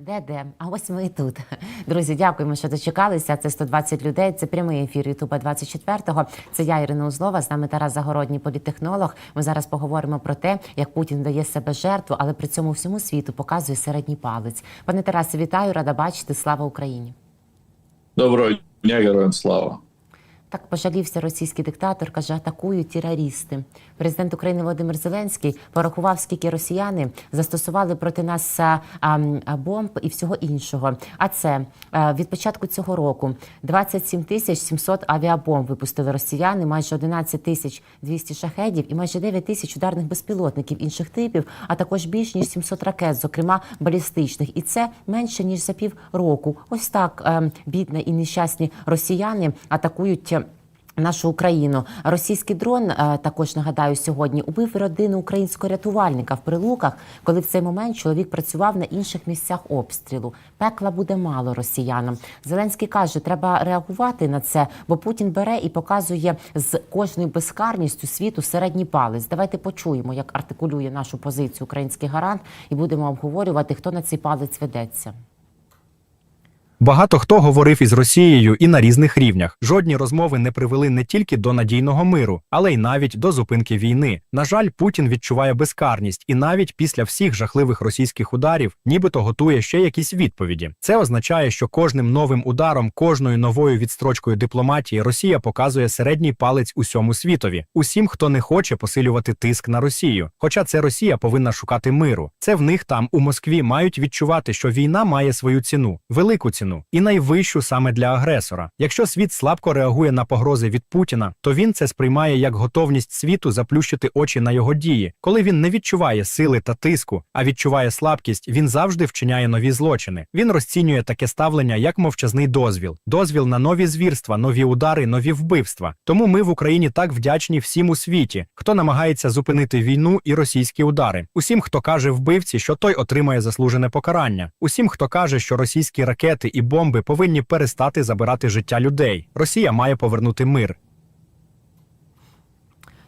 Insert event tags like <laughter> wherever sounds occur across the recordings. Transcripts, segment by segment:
Де де? А ось ми і тут. Друзі, дякуємо, що дочекалися. Це 120 людей. Це прямий ефір Ютуба 24-го. Це я, Ірина Узлова. З нами Тарас Загородній, політехнолог. Ми зараз поговоримо про те, як Путін дає себе жертву, але при цьому всьому світу показує середній палець. Пане Тарасе, вітаю, рада бачити. Слава Україні! Доброго дня, героям слава. Так пожалівся російський диктатор, каже, атакують терористи. Президент України Володимир Зеленський порахував, скільки росіяни застосували проти нас бомб і всього іншого. А це а, від початку цього року 27 тисяч 700 авіабомб випустили росіяни, майже 11 тисяч 200 шахедів і майже 9 тисяч ударних безпілотників інших типів, а також більш ніж 700 ракет, зокрема балістичних. І це менше ніж за пів року. Ось так е, бідні і нещасні росіяни атакують. Нашу Україну російський дрон е, також нагадаю сьогодні убив родину українського рятувальника в прилуках, коли в цей момент чоловік працював на інших місцях обстрілу. Пекла буде мало росіянам. Зеленський каже, треба реагувати на це, бо Путін бере і показує з кожною безкарністю світу середній палець. Давайте почуємо, як артикулює нашу позицію український гарант, і будемо обговорювати, хто на цей палець ведеться. Багато хто говорив із Росією і на різних рівнях. Жодні розмови не привели не тільки до надійного миру, але й навіть до зупинки війни. На жаль, Путін відчуває безкарність і навіть після всіх жахливих російських ударів, нібито готує ще якісь відповіді. Це означає, що кожним новим ударом, кожною новою відстрочкою дипломатії Росія показує середній палець усьому світові, усім, хто не хоче посилювати тиск на Росію. Хоча це Росія повинна шукати миру. Це в них там у Москві мають відчувати, що війна має свою ціну, велику ціну і найвищу саме для агресора. Якщо світ слабко реагує на погрози від Путіна, то він це сприймає як готовність світу заплющити очі на його дії. Коли він не відчуває сили та тиску, а відчуває слабкість, він завжди вчиняє нові злочини. Він розцінює таке ставлення як мовчазний дозвіл, дозвіл на нові звірства, нові удари, нові вбивства. Тому ми в Україні так вдячні всім у світі, хто намагається зупинити війну і російські удари. Усім, хто каже вбивці, що той отримає заслужене покарання. Усім, хто каже, що російські ракети бомби повинні перестати забирати життя людей. Росія має повернути мир.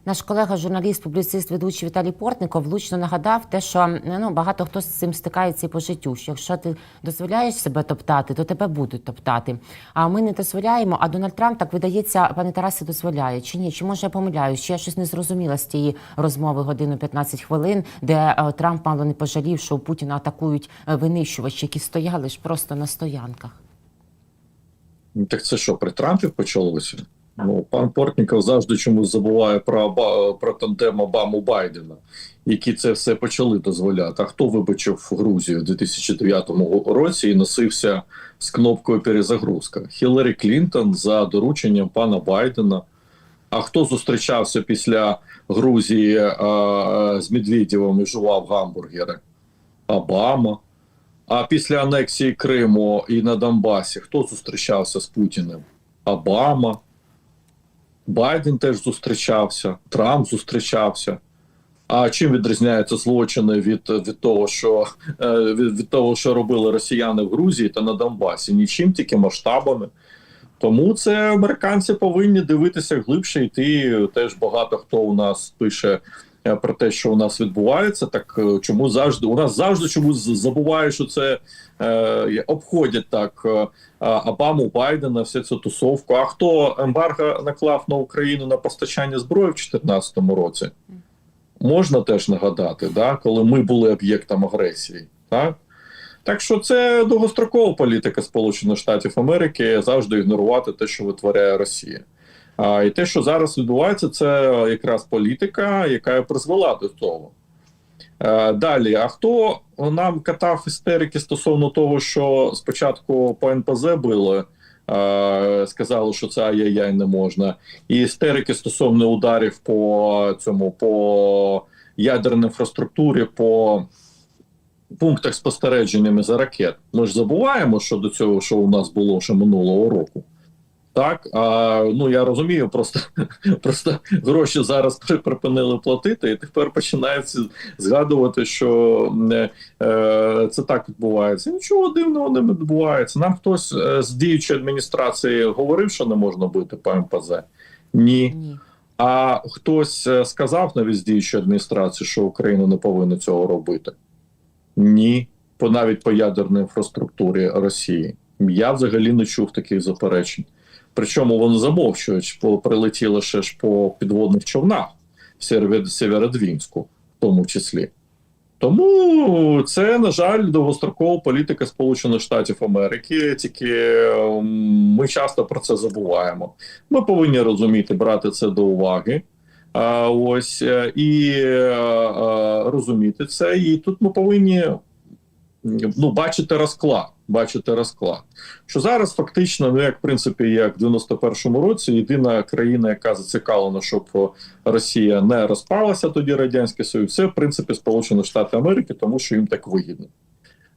Наш колега, журналіст, публіцист, ведучий Віталій Портников влучно нагадав те, що ну багато хто з цим стикається і по життю. Що якщо ти дозволяєш себе топтати, то тебе будуть топтати. А ми не дозволяємо. А Дональд Трамп так видається, пане Тарасе, дозволяє чи ні? Чи може я помиляюсь? Чи я щось не зрозуміла з тієї розмови годину 15 хвилин, де е, Трамп мало не пожалів, що у Путіна атакують е, винищувачі, які стояли ж просто на стоянках. Так це що, при Трампі почалося? Ну, пан Портніков завжди чомусь забуває про, про тандем Обаму Байдена, які це все почали дозволяти. А хто вибачив Грузію в 2009 році і носився з кнопкою перезагрузка? Хіларі Клінтон за дорученням пана Байдена. А хто зустрічався після Грузії а, з Медведєвим і жував гамбургери? Обама. А після анексії Криму і на Донбасі хто зустрічався з Путіним? Обама. Байден теж зустрічався, Трамп зустрічався. А чим відрізняються злочини від, від того, що е, від, від того, що робили росіяни в Грузії та на Донбасі? Нічим, тільки масштабами. Тому це американці повинні дивитися глибше йти. Теж багато хто у нас пише про те, що у нас відбувається. Так е, чому завжди у нас завжди чомусь забуває, що це е, обходять так е, Обаму, Байдена, всю цю тусовку. А хто ембарго наклав на Україну на постачання зброї в 2014 році? Можна теж нагадати, да, коли ми були об'єктом агресії. Так? Так що це довгострокова політика Сполучених Штатів Америки завжди ігнорувати те, що витворяє Росія. А, і те, що зараз відбувається, це якраз політика, яка призвела до того. Е, далі, а хто нам катав істерики стосовно того, що спочатку по НПЗ били, е, сказали, що це ай-яй-яй не можна, і істерики стосовно ударів по цьому по ядерній інфраструктурі, по пунктах спостереженнями за ракет. Ми ж забуваємо, що до цього, що у нас було ще минулого року. Так, а ну я розумію, просто <laughs> просто гроші зараз припинили платити, і тепер починають згадувати, що е, е, це так відбувається. Нічого дивного не відбувається. Нам хтось е, з діючої адміністрації говорив, що не можна бити по МПЗ? Ні. Ні. А хтось е, сказав навіть з діючої адміністрації, що Україна не повинна цього робити? Ні. по навіть по ядерній інфраструктурі Росії. Я взагалі не чув таких заперечень. Причому вони замовчують, прилетіли ще ж по підводних човнах в Сєвєродвінську, в тому числі. Тому це, на жаль, довгострокова політика Сполучених Штатів Америки. Тільки ем, ми часто про це забуваємо. Ми повинні розуміти, брати це до уваги. А, ось е, і е, е, розуміти це. І тут ми повинні ну, бачити розклад. Бачити розклад. Що зараз фактично, ну як в принципі, як в 91-му році, єдина країна, яка зацікавлена, щоб Росія не розпалася, тоді радянський Союз, це в принципі Сполучені Штати Америки, тому що їм так вигідно.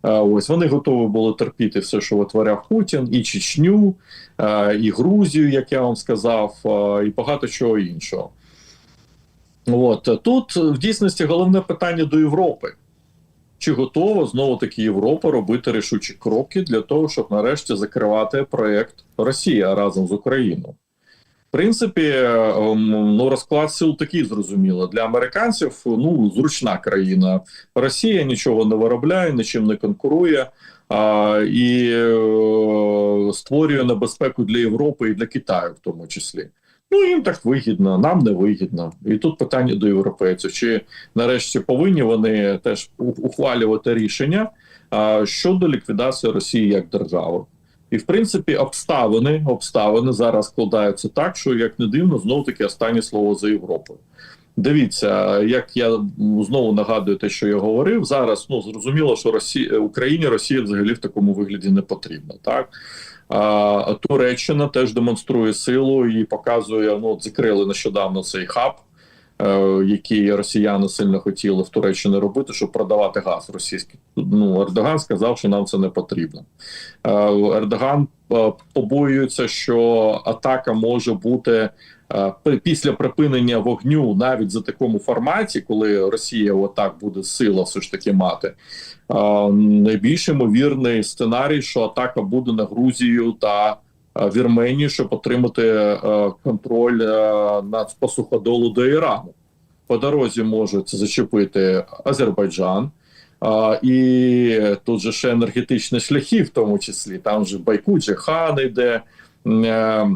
Ось вони готові були терпіти все, що витворяв Путін, і Чечню, і Грузію, як я вам сказав, і багато чого іншого. От тут в дійсності головне питання до Європи. Чи готова знову таки Європа робити рішучі кроки для того, щоб нарешті закривати проект Росія разом з Україною? В принципі, ем, ну розклад сил такий зрозуміло. Для американців ну зручна країна. Росія нічого не виробляє, нічим не конкурує а, і е, створює небезпеку для Європи і для Китаю, в тому числі. Ну їм так вигідно, нам не вигідно. І тут питання до європейців: чи нарешті повинні вони теж ухвалювати рішення щодо ліквідації Росії як держави? І в принципі, обставини обставини зараз складаються так, що як не дивно, знову таки останнє слово за Європою. Дивіться, як я знову нагадую те, що я говорив зараз. Ну зрозуміло, що Росія Україні Росія взагалі в такому вигляді не потрібна. Так Туреччина теж демонструє силу і показує. Ну закрили нещодавно цей хаб, е, який росіяни сильно хотіли в Туреччині робити, щоб продавати газ російський. Ну Ердоган сказав, що нам це не потрібно. Е, Ердоган е, побоюється, що атака може бути після припинення вогню, навіть за такому форматі, коли Росія отак буде сила все ж таки мати. Найбільш ймовірний сценарій, що атака буде на Грузію та Вірменію, щоб отримати контроль над по суходолу до Ірану. По дорозі можуть зачепити Азербайджан. А, і тут же ще енергетичні шляхи, в тому числі. Там же Байку, Джехан йде е,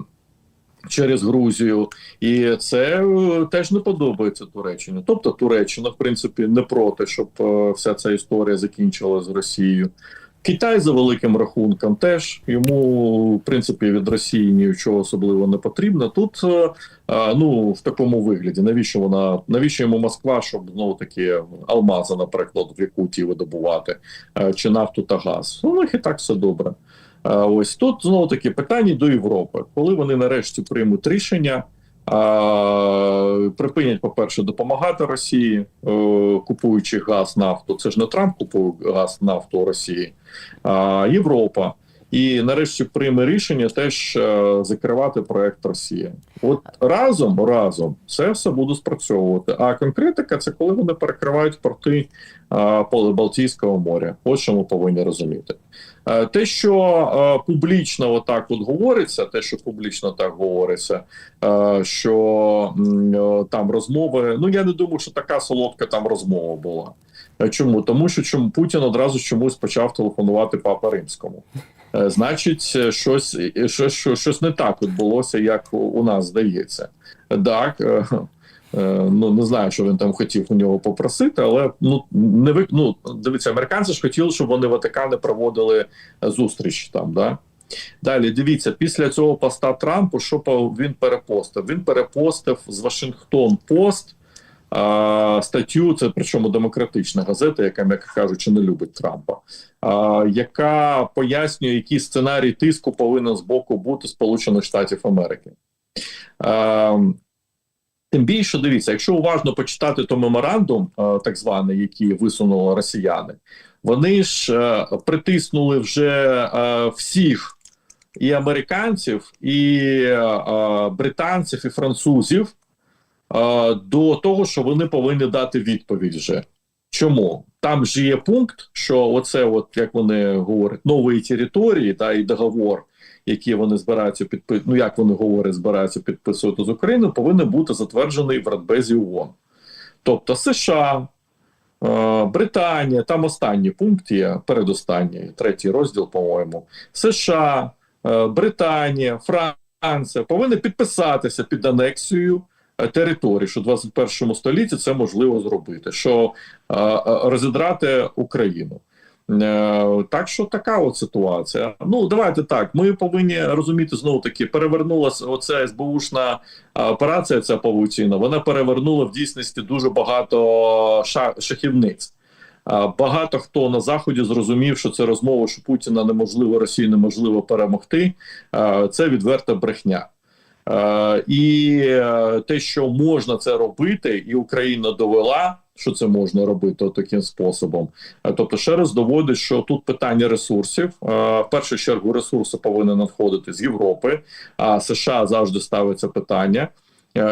через Грузію, і це е, теж не подобається Туреччині. Тобто Туреччина, в принципі, не проти, щоб е, вся ця історія закінчилася з Росією. Китай за великим рахунком теж йому в принципі від Росії нічого особливо не потрібно. Тут е, ну в такому вигляді. Навіщо вона навіщо йому Москва, щоб знову таки алмази, наприклад, в Якутії видобувати чи нафту та газ? У них і так все добре. Ось тут знову таки питання до Європи, коли вони нарешті приймуть рішення. Припинять, по-перше, допомагати Росії, е, купуючи газ, нафту. Це ж не Трамп купує газ, нафту Росії, а Європа. І нарешті прийме рішення теж е, закривати проект Росія. От разом разом це все буде спрацьовувати. А конкретика це коли вони перекривають порти е, Балтійського моря. Ось що ми повинні розуміти. Е, Те, що публічно отак от говориться, те, що публічно так говориться, що там розмови. Ну я не думаю, що така солодка там розмова була. Чому? Тому що чому Путін одразу чомусь почав телефонувати Папа Римському. Е, Значить, щось, е, щось, щось, не так відбулося, як у- нас здається. Так, е, ну не знаю, що він там хотів у нього попросити, але ну не ви ну дивіться, американці ж хотіли, щоб вони Ватикани проводили зустріч там. Да? Далі дивіться, після цього поста Трампу, що він перепостив? Він перепостив з Вашингтон Пост а, статтю, це причому демократична газета, яка, м'яко кажучи, не любить Трампа, а, яка пояснює, який сценарій тиску повинен з боку бути Сполучених Штатів Америки. А, Тим більше дивіться, якщо уважно почитати то меморандум, так званий, який висунули росіяни, вони ж е, притиснули вже е, всіх і американців, і е, британців, і французів до того, що вони повинні дати відповідь вже. Чому там ж є пункт, що оце, от як вони говорять, нової території та і договор, який вони збираються підписувати, ну як вони говорять, збираються підписувати з Україною, повинен бути затверджений в Радбезі ООН. Тобто США, е, Британія, там останній пункт є, передостанній, третій розділ, по-моєму. США, е, Британія, Франція повинні підписатися під анексією територій, що в 21 столітті це можливо зробити, що е, е, розідрати Україну. Е, Так що така от ситуація. Ну давайте так. Ми повинні розуміти знову таки, перевернулася оця СБУшна операція. Ця павутіна. Вона перевернула в дійсності дуже багато ша- шахівниць. Багато хто на заході зрозумів, що це розмова, що Путіна неможливо Росії неможливо перемогти. Це відверта брехня. Е, І е, те, що можна це робити, і Україна довела, що це можна робити таким способом. Е, Тобто, ще раз доводить, що тут питання ресурсів. В першу чергу ресурси повинні надходити з Європи, а США завжди ставиться питання.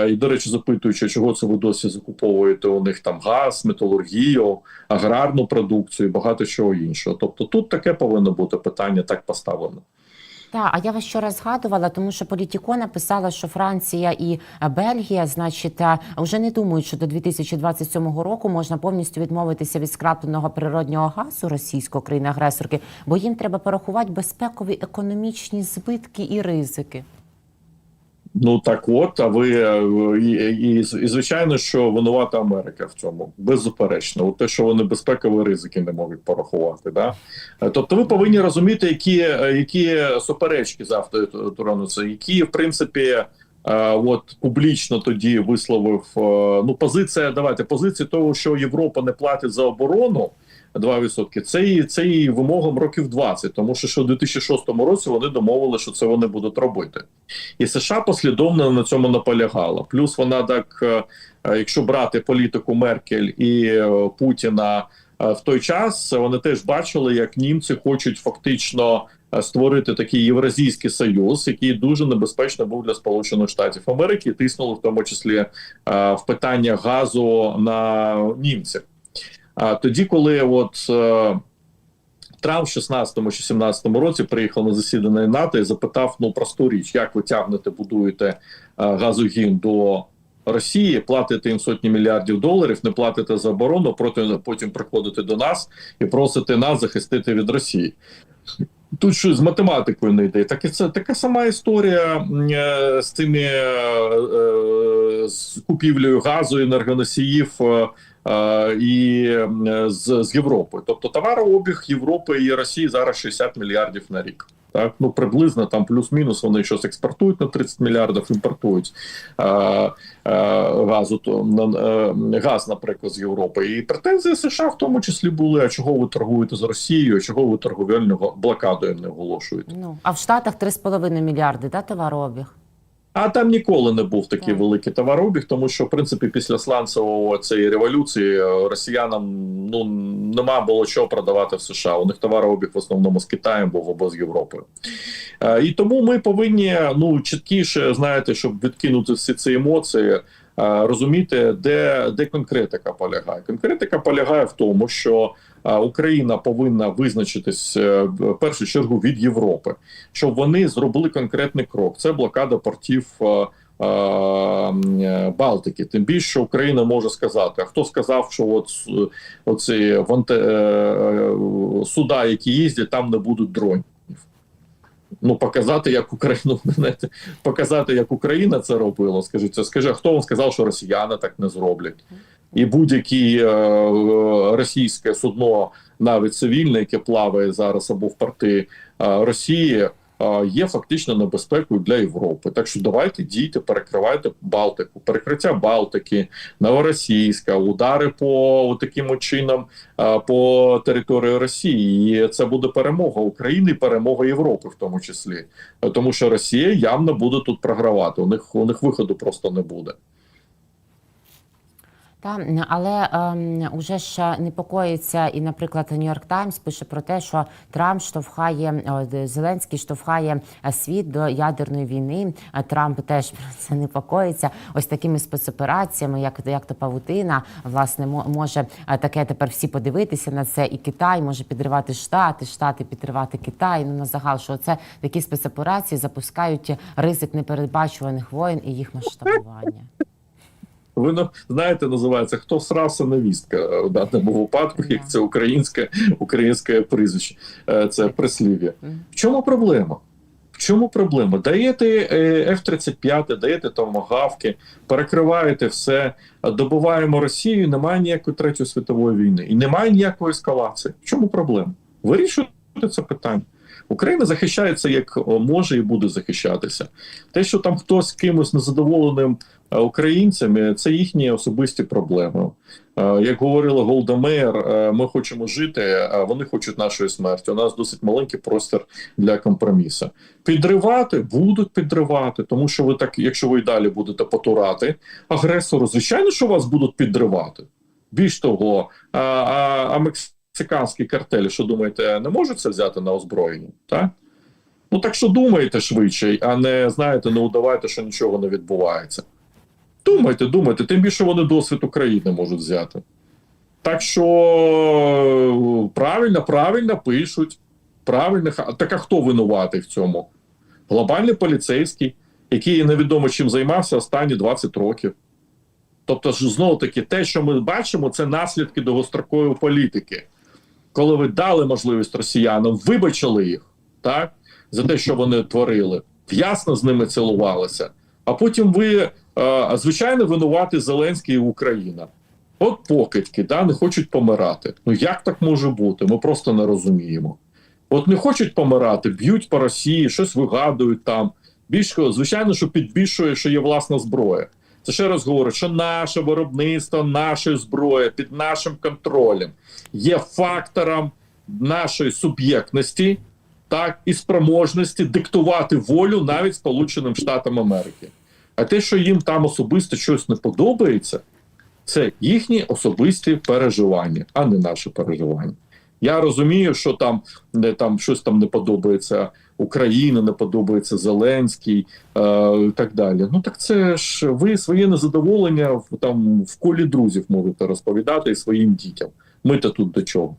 І, до речі, запитуючи, чого це ви досі закуповуєте у них там газ, металургію, аграрну продукцію, і багато чого іншого. Тобто, тут таке повинно бути питання так поставлено. Так, а я вас вчора згадувала, тому що Політіко написала, що Франція і е, Бельгія, значить, е, вже не думають, що до 2027 року можна повністю відмовитися від скрапленого природнього газу російської країни-агресорки, бо їм треба порахувати безпекові економічні збитки і ризики. Ну так от, а ви е, і, і, і звичайно, що винувата Америка в цьому беззаперечно. Те, що вони безпекові ризики не можуть порахувати. Да? Е, Тобто, ви повинні розуміти, які, е, які суперечки завтра турануться, які в принципі. От публічно тоді висловив ну позиція. Давайте позиція того, що Європа не платить за оборону 2%, це і це і вимогам років 20, тому що ще у 2006 році вони домовили, що це вони будуть робити. І США послідовно на цьому наполягала. Плюс вона так, е, е, якщо брати політику Меркель і е, Путіна в той час, вони теж бачили, як німці хочуть фактично створити такий євразійський союз, який дуже небезпечно був для Сполучених Штатів Америки, тиснули в тому числі в питання газу на німців. А тоді, коли от е, Трамп в 16-му чи 17-му році приїхав на засідання НАТО і запитав ну просту річ, як ви тягнете, будуєте е, газогін до Росії, платите їм сотні мільярдів доларів, не платите за оборону, проти потім приходите до нас і просите нас захистити від Росії. Тут щось з математикою не йде. Так і це така сама історія е, з цими е, з купівлею газу, енергоносіїв і е, з, з Європою. Тобто товарообіг Європи і Росії зараз 60 мільярдів на рік. Так, ну приблизно там плюс-мінус вони щось експортують на 30 мільярдів, імпортують е, е, газу, то на е, газ, наприклад, з Європи. І претензії США в тому числі були: а чого ви торгуєте з Росією, а чого ви торговельну блокаду не оголошуєте? Ну а в Штатах 3,5 мільярди, да, товарообіг? А там ніколи не був такий Так. великий товарообіг, тому що в принципі після сланцевого цієї революції е, росіянам ну нема було чого продавати в США. У них товарообіг в основному з Китаєм був або з Європою. Е, І тому ми повинні ну чіткіше знаєте, щоб відкинути всі ці емоції. е, Розуміти, де, де конкретика полягає. Конкретика полягає в тому, що Україна повинна визначитись е, в першу чергу від Європи щоб вони зробили конкретний крок. Це блокада портів е, е, Балтики. Тим більше Україна може сказати. А хто сказав, що от оці ванте, суда, які їздять, там не будуть дронів. Ну, показати, як Україну <laughs> показати, як Україна це робила. Скажіть, це скажи, хто вам сказав, що росіяни так не зроблять? І будь-яке е, російське судно, навіть цивільне, яке плаває зараз або в порти е, Росії, е, є фактично небезпекою для Європи. Так що давайте дійте, перекривайте Балтику, перекриття Балтики, Новоросійська, удари по таким чином по території Росії. І це буде перемога України, і перемога Європи, в тому числі, тому що Росія явно буде тут програвати. У них у них виходу просто не буде. Та але ем, уже ж непокоїться, і, наприклад, Нью-Йорк Таймс пише про те, що Трамп штовхає Зеленський штовхає е, світ до ядерної війни. Е, Трамп теж про це непокоїться. Ось такими спецопераціями, як як то павутина, власне, мо- може е, таке тепер всі подивитися на це. І Китай може підривати Штати, Штати підривати Китай. Ну на загал, що це такі спецоперації запускають ризик непередбачуваних воєн і їх масштабування. Воно знаєте, називається хто срався невістка е, в даному випадку, як це українське українське прізвище, е, це прислів'я. В чому проблема? В чому проблема? Даєте е, F-35, даєте томагавки, перекриваєте все, добуваємо Росію, немає ніякої третьої світової війни і немає ніякої ескалації. В чому проблема? Вирішуйте це питання. Україна захищається як може і буде захищатися. Те, що там хтось кимось незадоволеним е, українцями, це їхні особисті проблеми. Е, Як говорила Голда Меєр, е, ми хочемо жити, а вони хочуть нашої смерті. У нас досить маленький простір для компромісу. Підривати будуть підривати, тому що ви так, якщо ви й далі будете потурати агресору, звичайно, що вас будуть підривати. Більш того, а, а, а мексиканські картелі, що думаєте, не можуть це взяти на озброєння? Так? Ну так що думайте швидше, а не знаєте, не удавайте, що нічого не відбувається. Думайте, думайте, тим більше вони досвід України можуть взяти. Так що правильно, правильно пишуть. Правильно, так а хто винуватий в цьому? Глобальний поліцейський, який невідомо чим займався останні 20 років. Тобто, знову таки, те, що ми бачимо, це наслідки довгострокової політики. Коли ви дали можливість росіянам, вибачили їх так, за те, що вони творили, ясно з ними цілувалися. А потім ви, е, звичайно, винувати Зеленський і Україна. От покидьки, да, не хочуть помирати. Ну як так може бути? Ми просто не розуміємо. От не хочуть помирати, б'ють по Росії, щось вигадують там. Більш звичайно, що підбільшує, що є власна зброя. Це ще раз говорю, що наше виробництво нашої зброї під нашим контролем є фактором нашої суб'єктності, так і спроможності диктувати волю навіть Сполученим Штатам Америки. А те, що їм там особисто щось не подобається, це їхні особисті переживання, а не наші переживання. Я розумію, що там не там щось там не подобається Україні, не подобається Зеленський е, і так далі. Ну так це ж ви своє незадоволення там в колі друзів можете розповідати і своїм дітям. Ми то тут до чого?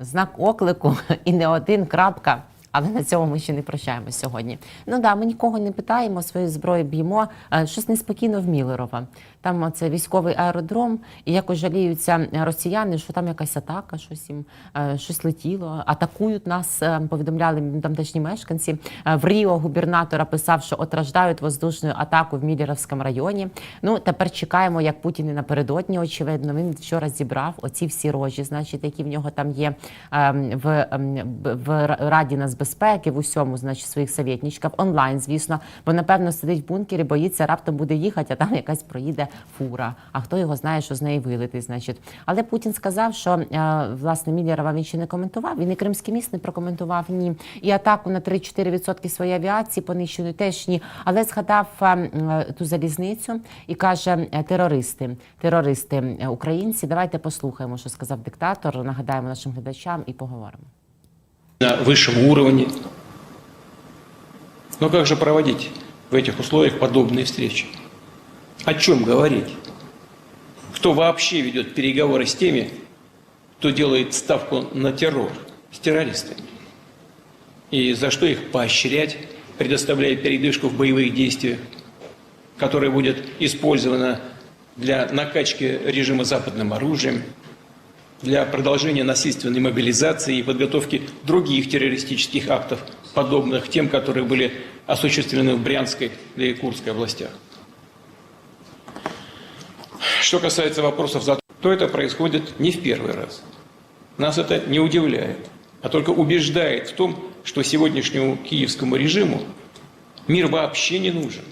Знак оклику <laughs> і не один крапка. Але на цьому ми ще не прощаємось сьогодні. Ну да, ми нікого не питаємо, свою зброю б'ємо. Е, Щось неспокійно в Мілерово. Там це військовий аеродром, і якось жаліються росіяни, що там якась атака, щось їм е, щось летіло, атакують нас. е, Повідомляли тамтешні мешканці. В Ріо губернатора писав, що отраждають воздушну атаку в Мілеровському районі. Ну тепер чекаємо, як Путін і напередодні. Очевидно, він вчора зібрав оці всі рожі, значить, які в нього там є ем, в, ем, б- в Раді нацбезпеки, в усьому, значить, своїх совєтничків, онлайн, звісно, бо напевно сидить в бункері, боїться, раптом буде їхати, а там якась проїде фура. А хто його знає, що з неї вилетить, значить. Але Путін сказав, що е, власне Міллєрова він ще не коментував. Він і Кримський міст не прокоментував ні. І атаку на 3-4% своєї авіації понищеної теж ні. Але згадав е, ту залізницю і каже: е, терористи, терористи е, українці. Давайте послухаємо, що сказав диктатор. Нагадаємо нашим глядачам і поговоримо. На высшем уровне. Но как же проводить в этих условиях подобные встречи? О чем говорить? Кто вообще ведет переговоры с теми, кто делает ставку на террор, с террористами? И за что их поощрять, предоставляя передышку в боевых действиях, которая будет использована для накачки режима западным оружием, для продолжения насильственной мобилизации и подготовки других террористических актов, подобных тем, которые были осуществлены в Брянской и Курской областях. Что касается вопросов, за то это происходит не в первый раз. Нас это не удивляет, а только убеждает в том, что сегодняшнему киевскому режиму мир вообще не нужен.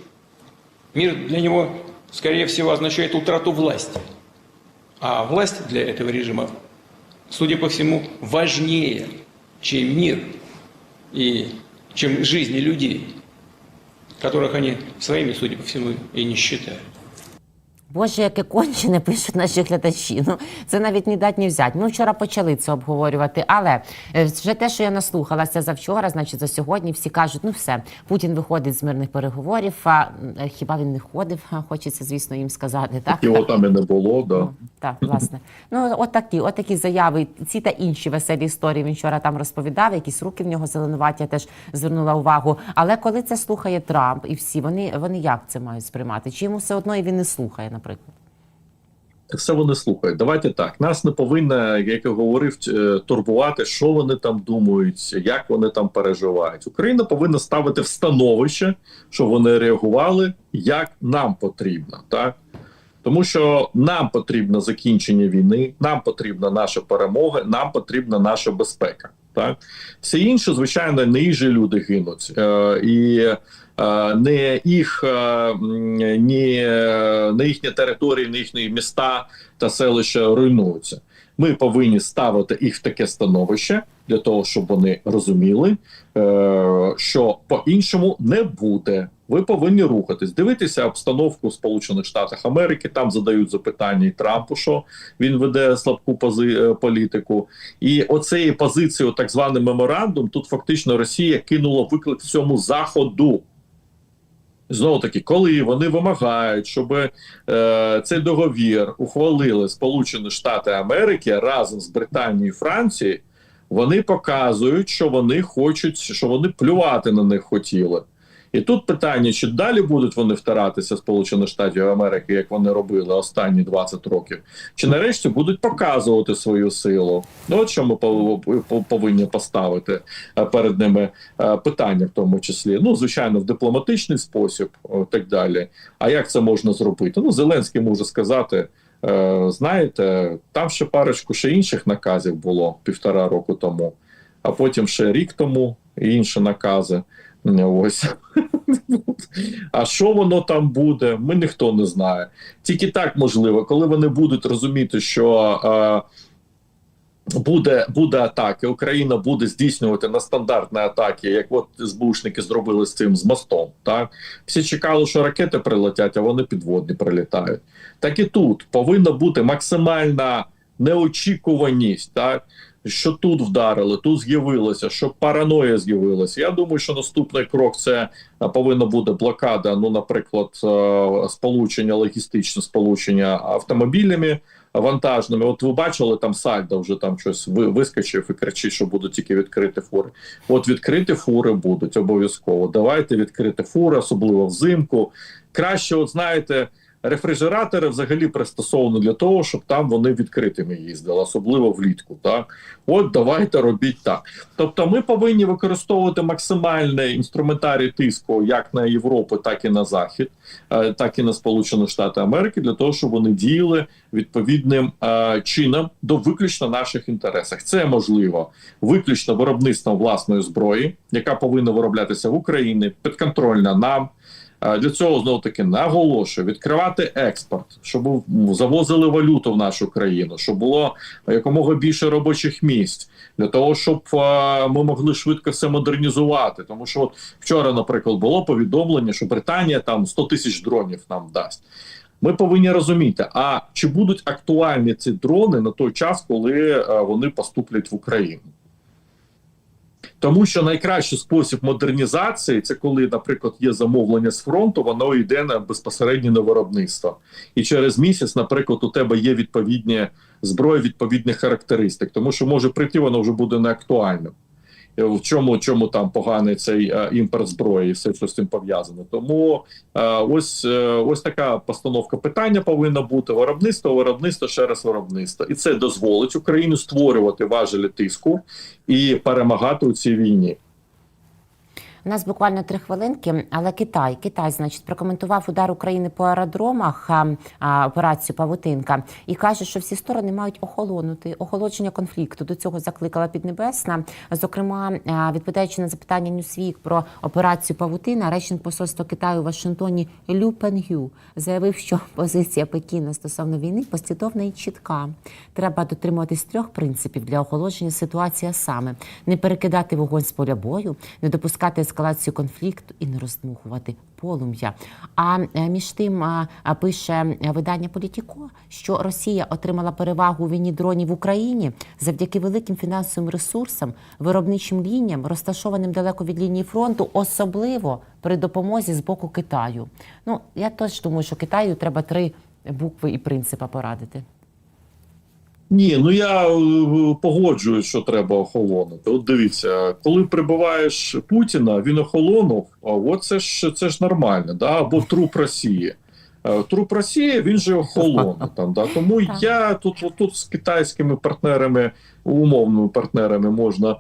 Мир для него, скорее всего, означает утрату власти. А власть для этого режима, судя по всему, важнее, чем мир и чем жизни людей, которых они своими, судя по всему, и не считают. Боже, яке кончене пишуть наші глядачі. Ну це навіть не дать ні взять. Ми вчора почали це обговорювати, але е, вже те, що я наслухалася за вчора, значить за сьогодні, всі кажуть, ну все, Путін виходить з мирних переговорів. А е, хіба він не ходив? Хочеться, звісно, їм сказати. Так Його там і не було, да. Ну, так, власне. Ну, от такі, от такі заяви, ці та інші веселі історії він вчора там розповідав, якісь руки в нього зеленуваті, я теж звернула увагу. Але коли це слухає Трамп і всі, вони, вони як це мають сприймати? Чи йому все одно і він не слухає, наприклад? Так все вони слухають. Давайте так. Нас не повинно, як я говорив, е, турбувати, що вони там думають, як вони там переживають. Україна повинна ставити в становище, щоб вони реагували, як нам потрібно, так. Тому що нам потрібно закінчення війни, нам потрібна наша перемога, нам потрібна наша безпека. Так все інше, звичайно, не люди гинуть, е, і не їх е, ні, е, не їхні території, не їхні міста та селища руйнуються. Ми повинні ставити їх в таке становище для того, щоб вони розуміли, е, що по-іншому не буде. Ви повинні рухатись, дивитися обстановку в Сполучених Штатах Америки. Там задають запитання і Трампу, що він веде слабку пози- е, політику. І оцеї позиції, так званий меморандум, тут фактично Росія кинула виклик всьому заходу. Знову таки, коли вони вимагають, щоб е, цей договір ухвалили Сполучені Штати Америки разом з Британією і Францією, вони показують, що вони хочуть, що вони плювати на них хотіли. І тут питання: чи далі будуть вони втиратися Сполучених Штатів Америки, як вони робили останні 20 років, чи нарешті будуть показувати свою силу? Ну от що ми пов- пов- повинні поставити е, перед ними е, питання, в тому числі. Ну, звичайно, в дипломатичний спосіб, о, так далі. А як це можна зробити? Ну, Зеленський може сказати. е, Знаєте, там ще парочку ще інших наказів було півтора року тому, а потім ще рік тому інші накази. Ось. А що воно там буде, ми ніхто не знає. Тільки так можливо, коли вони будуть розуміти, що е, буде, буде атаки, Україна буде здійснювати на стандартні атаки, як от СБУшники зробили з цим з мостом. Так всі чекали, що ракети прилетять, а вони підводні прилітають. Так і тут повинна бути максимальна неочікуваність, так що тут вдарили, тут з'явилося, що параноя з'явилася. Я думаю, що наступний крок це е, повинна бути блокада. Ну, наприклад, е, сполучення, логістичне сполучення автомобілями вантажними. От ви бачили там сальдо, вже там щось вискочив і кричить, що будуть тільки відкриті фури. От відкриті фури будуть обов'язково. Давайте відкриті фури, особливо взимку. Краще, от знаєте. Рефрижератори взагалі пристосовані для того, щоб там вони відкритими їздили, особливо влітку. Так, от давайте робіть так. Тобто, ми повинні використовувати максимальний інструментарій тиску як на Європу, так і на Захід, е, так і на Сполучені Штати Америки, для того, щоб вони діяли відповідним е, чином до виключно наших інтересах. Це можливо виключно виробництвом власної зброї, яка повинна вироблятися в Україні, підконтрольна нам. Для цього знову таки наголошую відкривати експорт, щоб завозили валюту в нашу країну, щоб було якомога більше робочих місць для того, щоб ми могли швидко все модернізувати. Тому що от вчора, наприклад, було повідомлення, що Британія там 100 тисяч дронів нам дасть. Ми повинні розуміти, а чи будуть актуальні ці дрони на той час, коли вони поступлять в Україну. Тому що найкращий спосіб модернізації це коли, наприклад, є замовлення з фронту, воно йде на безпосередньо на виробництво. І через місяць, наприклад, у тебе є відповідні зброї відповідних характеристик, тому що може прийти, воно вже буде не актуальним. Е, В чому, чому там поганий цей е, імпорт зброї, і все, що з цим пов'язано. Тому е, ось, е, ось така постановка питання повинна бути: виробництво, виробництво, ще раз виробництво. І це дозволить Україну створювати важелі тиску і перемагати у цій війні. У нас буквально три хвилинки, але Китай, Китай, значить, прокоментував удар України по аеродромах, операцію Павутинка, і каже, що всі сторони мають охолонути. Охолодження конфлікту до цього закликала Піднебесна. Зокрема, відповідаючи на запитання Ньюсвік про операцію Павутина, речник посольства Китаю у Вашингтоні Лю Пенгю заявив, що позиція Пекіна стосовно війни послідовна і чітка. Треба дотримуватись трьох принципів для охолодження ситуації, саме не перекидати вогонь з поля бою, не допускати ескалацію конфлікту і не роздмухувати полум'я. А е, між тим пише видання Політіко, що Росія отримала перевагу у війні дронів в Україні завдяки великим фінансовим ресурсам, виробничим лініям, розташованим далеко від лінії фронту, особливо при допомозі з боку Китаю. Ну я теж думаю, що Китаю треба три букви і принципа порадити. Ні, ну я е, погоджуюсь, що треба охолонути. От дивіться, коли прибуваєш Путіна, він охолонув, а от це ж це ж нормально, да? або труп Росії. Е, Труп Росії він же охолоне там. Да? Тому <laughs> я тут, тут з китайськими партнерами, умовними партнерами можна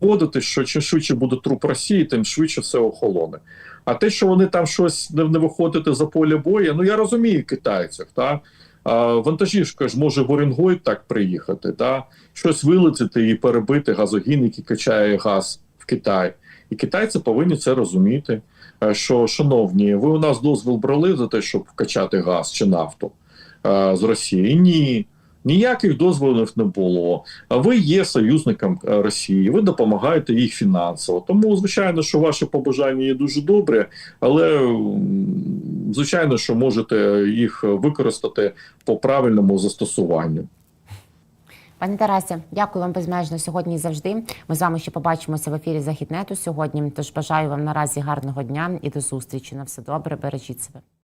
погодитись, що чим швидше буде труп Росії, тим швидше все охолоне. А те, що вони там щось не, не виходити за поле бою, ну я розумію китайців, так. Вантажівка ж може в Оренгой так приїхати, да? щось вилетіти і перебити газогін, який качає газ в Китай. І китайці повинні це розуміти. е, Що, шановні, ви у нас дозвіл брали за те, щоб вкачати газ чи нафту е, з Росії? Ні. Ніяких дозволів не було. А ви є союзником е, Росії, ви допомагаєте їх фінансово. Тому, звичайно, що ваші побажання є дуже добрі, але звичайно, що можете їх використати по правильному застосуванню. Пане Тарасе, дякую вам безмежно сьогодні і завжди. Ми з вами ще побачимося в ефірі Західнету сьогодні. Тож бажаю вам наразі гарного дня і до зустрічі. На все добре, бережіть себе.